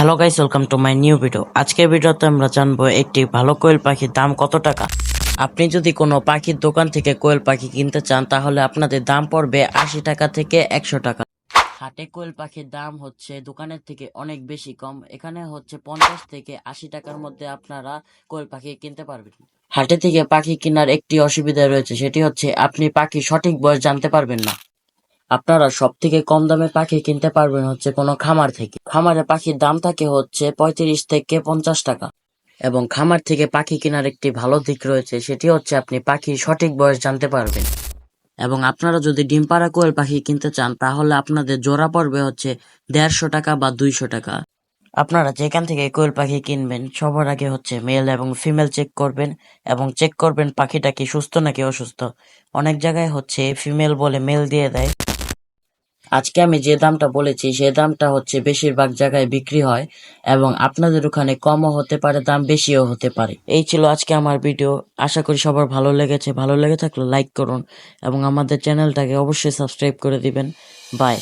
Hello guys welcome to my new video আজকের ভিডিওতে আমরা জানব একটি ভালো কোয়েল পাখির দাম কত টাকা? আপনি যদি কোনো পাখির দোকান থেকে কোয়েল পাখি কিনতে চান, তাহলে আপনাদের দাম পড়বে আশি টাকা থেকে একশো টাকা। হাটে কোয়েল পাখির দাম হচ্ছে দোকানের থেকে অনেক বেশি কম। এখানে হচ্ছে পঞ্চাশ থেকে আশি টাকার মধ্যে আপনারা কোয়েল পাখি কিনতে পারবেন। হাটে থেকে পাখি কেনার একটি অসুবিধা রয়েছে, সেটি হচ্ছে আপনি পাখি সঠিক বয়স জানতে পারবেন না। আপনারা সব থেকে কম দামে পাখি কিনতে পারবেন হচ্ছে কোনো খামার থেকে। খামারে পাখির দাম থাকে হচ্ছে পঁয়ত্রিশ থেকে পঞ্চাশ টাকা। এবং খামার থেকে পাখি কেনার একটি ভালো দিক রয়েছে, সেটি হচ্ছে আপনি পাখির সঠিক বয়স জানতে পারবেন। এবং আপনারা যদি ডিম পাড়া কোয়েল পাখি কিনতে চান, তাহলে আপনাদের জোড়া পড়বে হচ্ছে দেড়শো টাকা বা দুইশো টাকা। আপনারা যেখান থেকে কোয়েল পাখি কিনবেন, সবার আগে হচ্ছে মেল এবং ফিমেল চেক করবেন এবং চেক করবেন পাখিটা কি সুস্থ নাকি অসুস্থ। অনেক জায়গায় হচ্ছে ফিমেল বলে মেল দিয়ে দেয়। আজকে আমি যে দামটা বলেছি, সে দামটা হচ্ছে বেশিরভাগ জায়গায় বিক্রি হয় এবং আপনাদের ওখানে কমও হতে পারে, দাম বেশিও হতে পারে। এই ছিল আজকে আমার ভিডিও। আশা করি সবার ভালো লেগেছে। ভালো লেগে থাকলে লাইক করুন এবং আমাদের চ্যানেলটাকে অবশ্যই সাবস্ক্রাইব করে দিবেন। বাই।